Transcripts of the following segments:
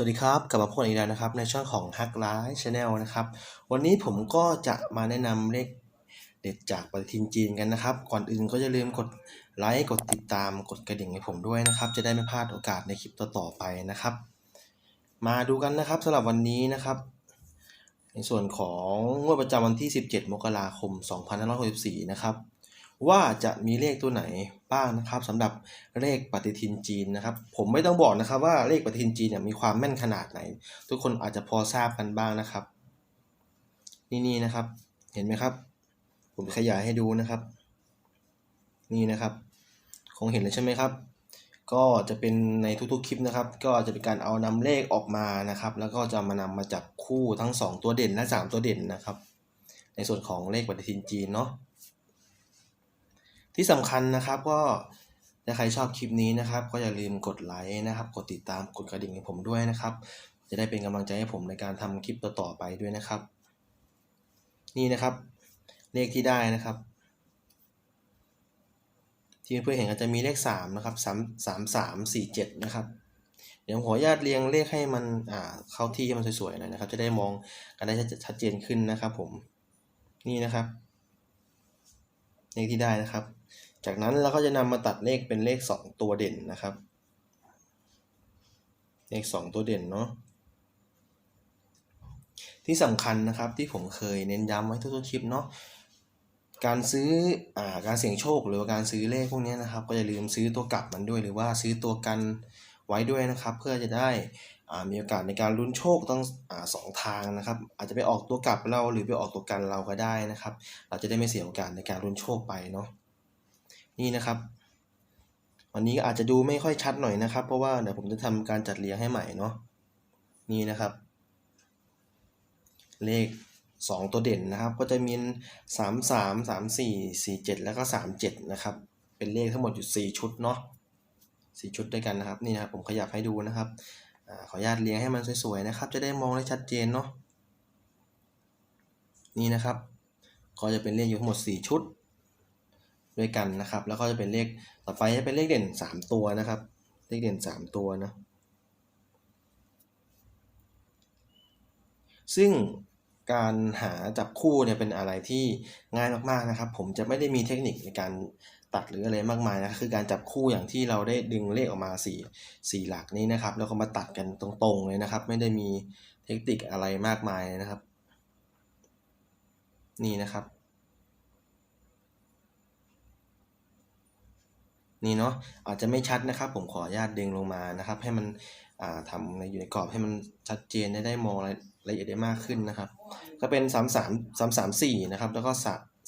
สวัสดีครับ กลับมาพบกันอีกแล้วนะครับ ในช่องของ Hack l i ช Channel นะครับ วันนี้ผมก็จะมาแนะนำเลขเด็ดจากปฏิทินจีนกันนะครับ ก่อนอื่นก็อย่าลืมกดไลค์กดติดตามกดกระดิ่งให้ผมด้วยนะครับ จะได้ไม่พลาดโอกาสในคลิปต่อๆไปนะครับ มาดูกันนะครับสำหรับวันนี้นะครับ ในส่วนของงวดประจำวันที่ 17 มกราคม 2564 นะครับ ว่าจะมีเลขตัวไหนบ้างนะครับสำหรับเลขปฏิทินจีนนะครับ ผมไม่ต้องบอกนะครับว่าเลขปฏิทินจีนเนี่ยมีความแม่นขนาดไหน ทุกคนอาจจะพอทราบกันบ้างนะครับ นี่นี่นะครับ เห็นไหมครับ ผมขยายให้ดูนะครับ นี่นะครับ คงเห็นเลยใช่ไหมครับ ก็จะเป็นในทุกๆคลิปนะครับ ก็จะเป็นการเอานำเลขออกมานะครับ แล้วก็จะมานำมาจับคู่ทั้ง 2 ตัวเด่นและ 3 ตัวเด่นนะครับ ในส่วนของเลขปฏิทินจีนเนาะ ที่สำคัญนะครับก็ถ้าใครชอบคลิปนี้นะครับ ก็อย่าลืมกดไลค์นะครับ กดติดตามกดกระดิ่งให้ผมด้วยนะครับ จะได้เป็นกำลังใจให้ผมในการทำคลิปต่อๆไปด้วยนะครับ นี่นะครับ เลขที่ได้นะครับ ที่เพื่อนเห็นก็จะมีเลขสามนะครับสามสามสามสี่เจ็ดนะครับเดี๋ยวขออนุญาตเรียงเลขให้มันอ่าเข้าที่ให้มันสวยๆหน่อยนะครับ จะได้มองกันได้ชัดเจนขึ้นนะครับ ผมนี่นะครับ เลขที่ได้นะครับ จากนั้นเราก็จะนำมาตัดเลขเป็นเลข 2 ตัวเด่นนะครับ เลข 2 ตัวเด่นเนาะที่สำคัญนะครับที่ผมเคยเน้นย้ำไว้ทุกๆคลิปเนาะการซื้ออ่าการเสี่ยงโชคหรือว่าการซื้อเลขพวกนี้นะครับ ก็อย่าลืมซื้อตัวกลับมันด้วย หรือว่าซื้อตัวกันไว้ด้วยนะครับ เพื่อจะได้อ่ามีโอกาสในการลุ้นโชคต้องอ่าสองทางนะครับ อาจจะไปออกตัวกลับเราหรือไปออกตัวกันเราก็ได้นะครับ เราจะได้ไม่เสียโอกาสในการลุ้นโชคไปเนาะ นี่นะครับ วันนี้อาจจะดูไม่ค่อยชัดหน่อยนะครับ เพราะว่าเดี๋ยวผมจะทำการจัดเรียงให้ใหม่เนาะนี่นะครับ เลข 2 ตัวเด่นนะครับ ก็จะมี 3 3 3 4 4 7 แล้วก็ 3 7 นะครับ เป็นเลขทั้งหมดอยู่ 4 ชุดเนาะ4ชุดด้วยกันนะครับ นี่นะครับผมขยับให้ดูนะครับอขออนุญาตเรียงให้มันสวยๆนะครับ จะได้มองได้ชัดเจนเนาะนี่นะครับ ก็จะเป็นเลขอยู่ทั้งหมด 4 ชุด ด้วยกันนะครับ แล้วก็จะเป็นเลขต่อไปจะเป็นเลขเด่น 3 ตัวนะครับ เลขเด่น 3 ตัวนะซึ่งการหาจับคู่เนี่ยเป็นอะไรที่ง่ายมากๆนะครับ ผมจะไม่ได้มีเทคนิคในการตัดหรืออะไรมากมายนะคือการจับคู่อย่างที่เราได้ดึงเลขออกมา4 4หลักนี้นะครับ แล้วก็มาตัดกันตรงๆเลยนะครับ ไม่ได้มีเทคนิคอะไรมากมายนะครับ นี่นะครับ นี่เนาะอาจจะไม่ชัดนะครับ ผมขออนุญาตดึงลงมานะครับ ให้มันทำในอยู่ในกรอบให้มันชัดเจนได้ได้มองรายละเอียดได้มากขึ้นนะครับ ก็เป็น 3 3 3 3 4นะครับแล้วก็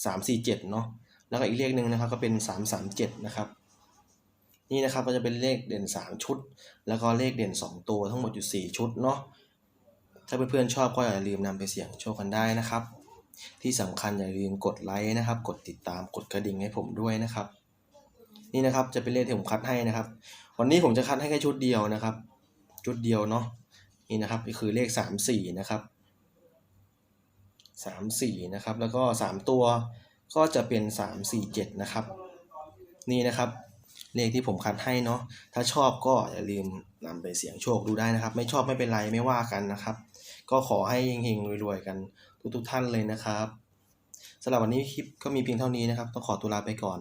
3 4 7เนาะแล้วก็อีกเลขหนึ่งนะครับก็เป็น 3 3 7นะครับนี่นะครับก็จะเป็นเลขเด่น 3 ชุด แล้วก็เลขเด่น 2 ตัวทั้งหมดอยู่ 4 ชุดเนาะถ้าเพื่อนๆชอบก็อย่าลืมนำไปเสี่ยงโชคกันได้นะครับ ที่สำคัญอย่าลืมกดไลค์นะครับ กดติดตามกดกระดิ่งให้ผมด้วยนะครับ นี่นะครับจะเป็นเลขที่ผมคัดให้นะครับ วันนี้ผมจะคัดให้แค่ชุดเดียวนะครับ ชุดเดียวเนาะนี่นะครับก็คือเลขสามสี่นะครับสามสี่นะครับ แล้วก็สามตัวก็จะเป็นสามสี่เจ็ดนะครับ นี่นะครับเลขที่ผมคัดให้เนาะถ้าชอบก็อย่าลืมนำไปเสี่ยงโชคดูได้นะครับ ไม่ชอบไม่เป็นไรไม่ว่ากันนะครับ ก็ขอให้เฮงๆรวยๆกันทุกๆท่านเลยนะครับสำหรับวันนี้คลิปก็มีเพียงเท่านี้นะครับ ต้องขอตัวลาไปก่อน